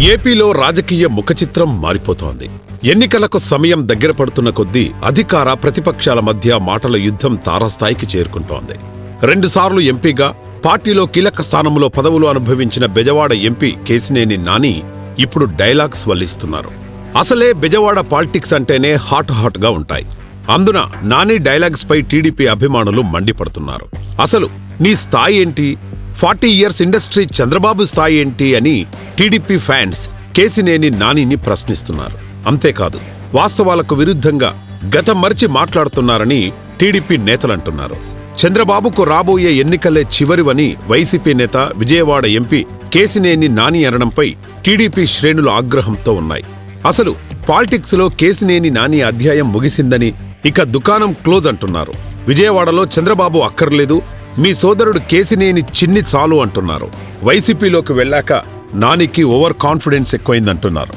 ఏపీలో రాజకీయ ముఖచిత్రం మారిపోతోంది. ఎన్నికలకు సమయం దగ్గర పడుతున్న కొద్దీ అధికార ప్రతిపక్షాల మధ్య మాటల యుద్ధం తారస్థాయికి చేరుకుంటోంది. రెండుసార్లు ఎంపీగా పార్టీలో కీలక స్థానంలో పదవులు అనుభవించిన బెజవాడ ఎంపీ కేసినేని నాని ఇప్పుడు డైలాగ్స్ వల్లిస్తున్నారు. అసలే బెజవాడ పాలిటిక్స్ అంటేనే హాట్ హాట్గా ఉంటాయి. అందున నాని డైలాగ్స్ పై టీడీపీ అభిమానులు మండిపడుతున్నారు. అసలు నీ స్థాయి ఏంటి? ఫార్టీ ఇయర్స్ ఇండస్ట్రీ చంద్రబాబు స్థాయి ఏంటి అని టీడీపీ ఫ్యాన్స్ కేసినేని నానిని ప్రశ్నిస్తున్నారు. అంతేకాదు వాస్తవాలకు విరుద్ధంగా గతం మరిచి మాట్లాడుతున్నారని టీడీపీ నేతలంటున్నారు. చంద్రబాబుకు రాబోయే ఎన్నికలే చివరివని వైసీపీ నేత విజయవాడ ఎంపీ కేసినేని నాని అనడంపై టీడీపీ శ్రేణులు ఆగ్రహంతో ఉన్నాయి. అసలు పాలిటిక్స్లో కేసినేని నాని అధ్యాయం ముగిసిందని ఇక దుకాణం క్లోజ్ అంటున్నారు. విజయవాడలో చంద్రబాబు అక్కర్లేదు మీ సోదరుడు కేసినేని చిన్ని చాలు అంటున్నారు. వైసీపీలోకి వెళ్ళాక నానికి ఓవర్ కాన్ఫిడెన్స్ ఎక్కువైందంటున్నారు.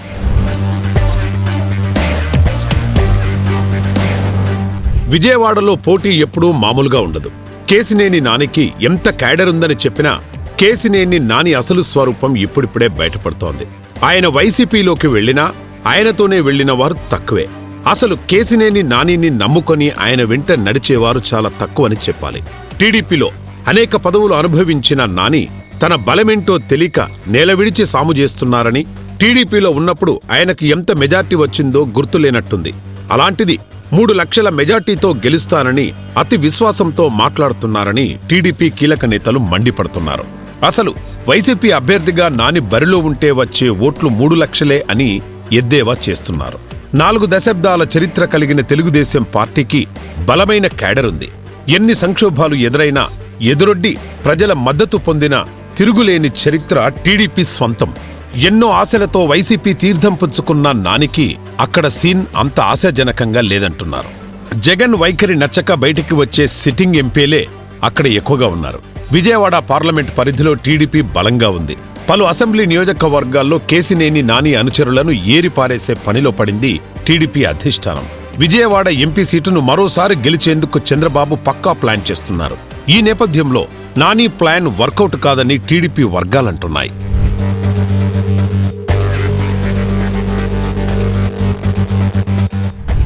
విజయవాడలో పోటీ ఎప్పుడూ మామూలుగా ఉండదు. కేసినేని నానికి ఎంత క్యాడర్ ఉందని చెప్పినా కేసినేని నాని అసలు స్వరూపం ఇప్పుడిప్పుడే బయటపడుతోంది. ఆయన వైసీపీలోకి వెళ్ళినా ఆయనతోనే వెళ్ళిన వారు తక్కువే. అసలు కేసినేని నానిని నమ్ముకొని ఆయన వెంట నడిచేవారు చాలా తక్కువని చెప్పాలి. టీడీపీలో అనేక పదవులు అనుభవించిన నాని తన బలమేంటో తెలియక నేల విడిచి సాము చేస్తున్నారని టీడీపీలో ఉన్నప్పుడు ఆయనకు ఎంత మెజార్టీ వచ్చిందో గుర్తులేనట్టుంది. అలాంటిది మూడు లక్షల మెజార్టీతో గెలుస్తానని అతి విశ్వాసంతో మాట్లాడుతున్నారని టీడీపీ కీలక నేతలు మండిపడుతున్నారు. అసలు వైసీపీ అభ్యర్థిగా నాని బరిలో ఉంటే వచ్చే ఓట్లు మూడు లక్షలే అని ఎద్దేవా చేస్తున్నారు. నాలుగు దశాబ్దాల చరిత్ర కలిగిన తెలుగుదేశం పార్టీకి బలమైన క్యాడర్ ఉంది. ఎన్ని సంక్షోభాలు ఎదురైనా ఎదురొడ్డి ప్రజల మద్దతు పొందిన తిరుగులేని చరిత్ర టీడీపీ స్వంతం. ఎన్నో ఆశలతో వైసీపీ తీర్థం పుచ్చుకున్న నానికి అక్కడ సీన్ అంత ఆశాజనకంగా లేదంటున్నారు. జగన్ వైఖరి నచ్చక బయటికి వచ్చే సిట్టింగ్ ఎంపీలే అక్కడ ఎక్కువగా ఉన్నారు. విజయవాడ పార్లమెంట్ పరిధిలో టీడీపీ బలంగా ఉంది. పలు అసెంబ్లీ నియోజకవర్గాల్లో కేసినేని నాని అనుచరులను ఏరిపారేసే పనిలో పడింది టీడీపీ అధిష్టానం. విజయవాడ ఎంపీ సీటును మరోసారి గెలిచేందుకు చంద్రబాబు పక్కా ప్లాన్ చేస్తున్నారు. ఈ నేపథ్యంలో నాని ప్లాన్ వర్కౌట్ కాదని టీడీపీ వర్గాలంటున్నాయి.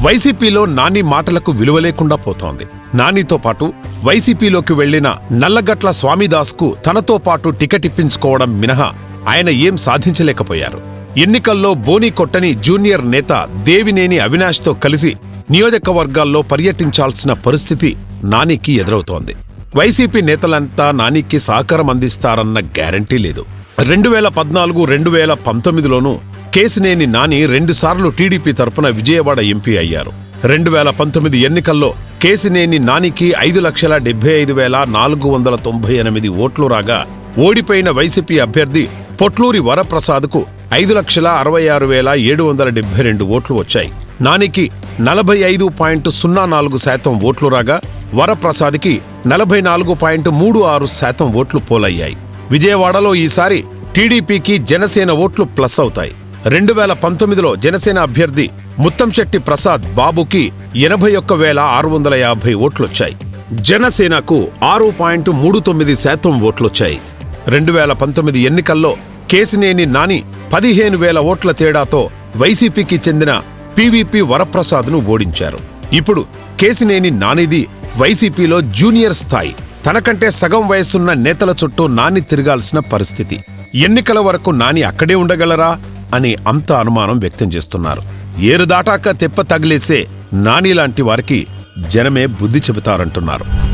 వైసీపీలో నాని మాటలకు విలువ లేకుండా పోతోంది. నానితో పాటు వైసీపీలోకి వెళ్ళిన నల్లగట్ల స్వామిదాస్కు తనతో పాటు టికెట్ ఇప్పించుకోవడం మినహా ఆయన ఏం సాధించలేకపోయారు. ఎన్నికల్లో బోని కొట్టని జూనియర్ నేత దేవినేని అవినాష్తో కలిసి నియోజకవర్గాల్లో పర్యటించాల్సిన పరిస్థితి నానికి ఎదురవుతోంది. వైసీపీ నేతలంతా నానికి సహకారం అందిస్తారన్న గ్యారంటీ లేదు. రెండు వేల పద్నాలుగు రెండు వేల పంతొమ్మిదిలోనూ కేసినేని నాని రెండుసార్లు టీడీపీ తరపున విజయవాడ ఎంపీ అయ్యారు. రెండు వేల పంతొమ్మిది ఎన్నికల్లో కేసినేని నానికి ఐదు లక్షల డెబ్బై ఐదు వేల నాలుగు వందల తొంభై ఎనిమిది ఓట్లు రాగా ఓడిపోయిన వైసీపీ అభ్యర్థి పొట్లూరి వరప్రసాద్కు ఐదు లక్షల అరవై ఆరు వేల ఏడు వందల డెబ్బై రెండు ఓట్లు వచ్చాయి. నానికి నలభై ఐదు పాయింట్ సున్నా నాలుగు శాతం ఓట్లు రాగా వరప్రసాద్కి నలభై నాలుగు పాయింట్ మూడు ఆరు శాతం ఓట్లు పోలయ్యాయి. విజయవాడలో ఈసారి టీడీపీకి జనసేన ఓట్లు ప్లస్ అవుతాయి. రెండు వేల పంతొమ్మిదిలో జనసేన అభ్యర్థి ముత్తంశెట్టి ప్రసాద్ బాబుకి ఎనభై ఒక్క వేల ఆరు వందల యాభై ఓట్లొచ్చాయి. జనసేనకు ఆరు పాయింట్ మూడు తొమ్మిది శాతం ఓట్లొచ్చాయి. రెండు వేల పంతొమ్మిది ఎన్నికల్లో కేసినేని నాని పదిహేను వేల ఓట్ల తేడాతో వైసీపీకి చెందిన పీవీపీ వరప్రసాద్ను ఓడించారు. ఇప్పుడు కేసినేని నానిది వైసీపీలో జూనియర్ స్థాయి. తనకంటే సగం వయసున్న నేతల చుట్టూ నాని తిరగాల్సిన పరిస్థితి. ఎన్నికల వరకు నాని అక్కడే ఉండగలరా? అని అంత అనుమానం వ్యక్తం చేస్తున్నారు. ఏరు దాటాక తెప్ప తగిలేసే నాని లాంటి వారికి జనమే బుద్ధి చెబుతారంటున్నారు.